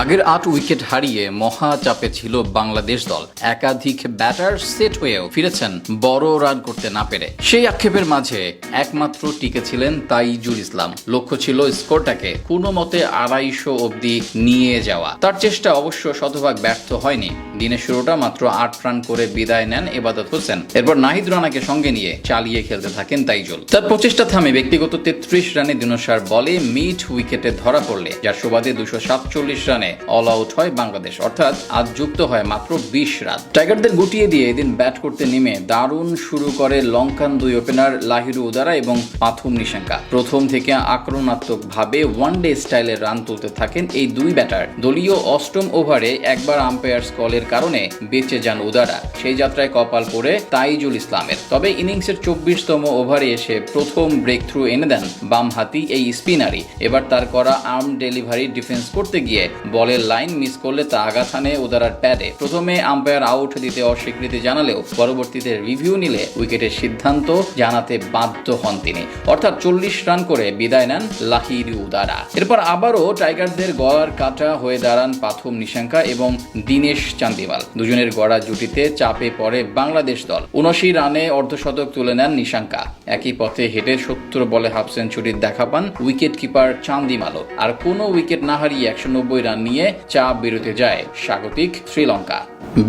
আগের আট উইকেট হারিয়ে মহা চাপে ছিল বাংলাদেশ দল। একাধিক ব্যাটার সেট হয়েও ফিরেছেন, বড় রান করতে না পেরে। সেই আক্ষেপের মাঝে একমাত্র টিকে ছিলেন তাইজুল ইসলাম। লক্ষ্য ছিল স্কোরটাকে কোনো মতে আড়াইশো অবধি নিয়ে যাওয়া। তার চেষ্টা অবশ্য শতভাগ ব্যর্থ হয়নি। দিনের শুরুটা মাত্র আট রান করে বিদায় নেন এবাদত হোসেন। এরপর নাহিদ রানাকে সঙ্গে নিয়ে চালিয়ে খেলতে থাকেন তাইজুল। তার প্রচেষ্টা থামে ব্যক্তিগত তেত্রিশ রানে দিনসার বলে মিড উইকেটে ধরা পড়লে, যার সুবাদে দুশো সাতচল্লিশ রানে অল আউট হয় বাংলাদেশ। অর্থাৎ আজ যুক্ত হয় মাত্র বিশ রান। টাইগারদের গুটিয়ে দিয়ে এদিন ব্যাট করতে নেমে দারুণ শুরু করে লঙ্কান দুই ওপেনার লাহিরু উদারা এবং পাথুম নিশাঙ্কা। প্রথম থেকে আক্রমণাত্মক ভাবে ওয়ান ডে স্টাইলে রান তুলতে থাকেন এই দুই ব্যাটার দলীয় অষ্টম ওভারে একবার আম্পায়ার্স কলের কারণে বেঁচে যান উদারা। সেই যাত্রায় কপাল পড়ে তাইজুল ইসলামের। তবে ইনিংসের চব্বিশতম ওভারে এসে প্রথম ব্রেক থ্রু এনে দেন বাম হাতি এই স্পিনারই এবার তার করা আর্ম ডেলিভারি ডিফেন্স করতে গিয়ে বলের লাইন মিস করলে তা আঘাত হানে উদারার প্যাডে। প্রথমে আম্পায়ার আউট দিতে অস্বীকৃতি জানালেও পরবর্তীতে রিভিউ নিলে উইকেটের সিদ্ধান্ত জানাতে বাধ্য হন তিনি। অর্থাৎ চল্লিশ রান করে বিদায় নেন লাহিরি উদারা। এরপর আবারও টাইগারদের গড়ার কাটা হয়ে দাঁড়ান পাথুম নিশাঙ্কা এবং দীনেশ চান্দিমাল দুজনের গড়া জুটিতে চাপে পড়ে বাংলাদেশ দল। উনআশি রানে অর্ধশতক তুলে নেন নিশাঙ্কা। একই পথে হেঁটে সত্তর বলে হাফ সেঞ্চুরির দেখা পান উইকেট কিপার চান্দিমালও আর কোনো উইকেট না হারিয়ে একশো নব্বই রান নিয়ে চাপ বিরতি যায় স্বাগতিক শ্রীলঙ্কা।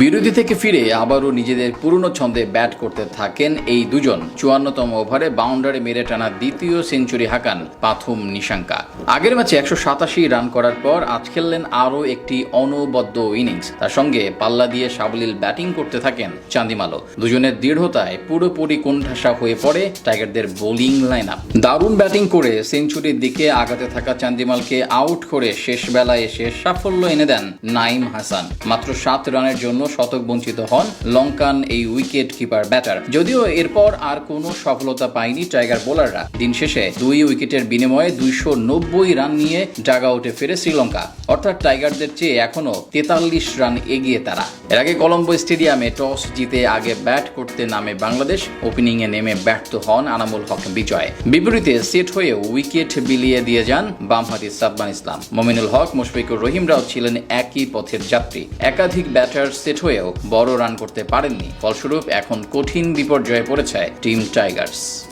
বিরতি থেকে ফিরে আবারও নিজেদের পুরনো ছন্দে ব্যাট করতে থাকেন এই দুজন। চুয়ান্নতম ওভারে বাউন্ডারি মেরে টানা দ্বিতীয় সেঞ্চুরি হাঁকান পাথুম নিশাঙ্কা। আগের ম্যাচে একশো সাতাশি রান করার পর আজ খেললেন আরও একটি অনবদ্য ইনিংস। তার সঙ্গে পাল্লা দিয়ে সাবলীল ব্যাটিং করতে থাকেন চান্দিমালো দুজনের দৃঢ়তায় পুরোপুরি কোণঠাসা হয়ে পড়ে টাইগারদের বোলিং লাইন আপ দারুণ ব্যাটিং করে সেঞ্চুরির দিকে আগাতে থাকা চান্দিমালকে আউট করে শেষ বেলায় এসে সাফল্য এনে দেন নাইম হাসান। মাত্র সাত রানের জন্য শতক বঞ্চিত হন লঙ্কান এই উইকেট কিপার ব্যাটার। যদিও এরপর আর কোনো সফলতা পায়নি টাইগার বোলাররা। দিন শেষে দুই উইকেটের বিনিময়ে দুইশো নব্বই রান নিয়ে ডাগ আউটে ফেরে শ্রীলঙ্কা। অর্থাৎ টাইগারদের চেয়ে এখনও তেতাল্লিশ রান এগিয়ে তারা। এর আগে কলম্বো স্টেডিয়ামে টস জিতে আগে ব্যাট করতে নামে বাংলাদেশ। ওপেনিংয়ে নেমে ব্যর্থ হন আনামুল হক বিজয়। বিপরীতে সেট হয়েও উইকেট বিলিয়ে দিয়ে যান বামহাতি সাব্বান ইসলাম। মমিনুল হক, মুশফিকুর রহিমরাও ছিলেন একই পথের যাত্রী। একাধিক ব্যাটার সেট হয়েও বড় রান করতে পারেননি। ফলস্বরূপ, এখন কঠিন বিপর্যয়ে পড়েছে টিম টাইগার্স।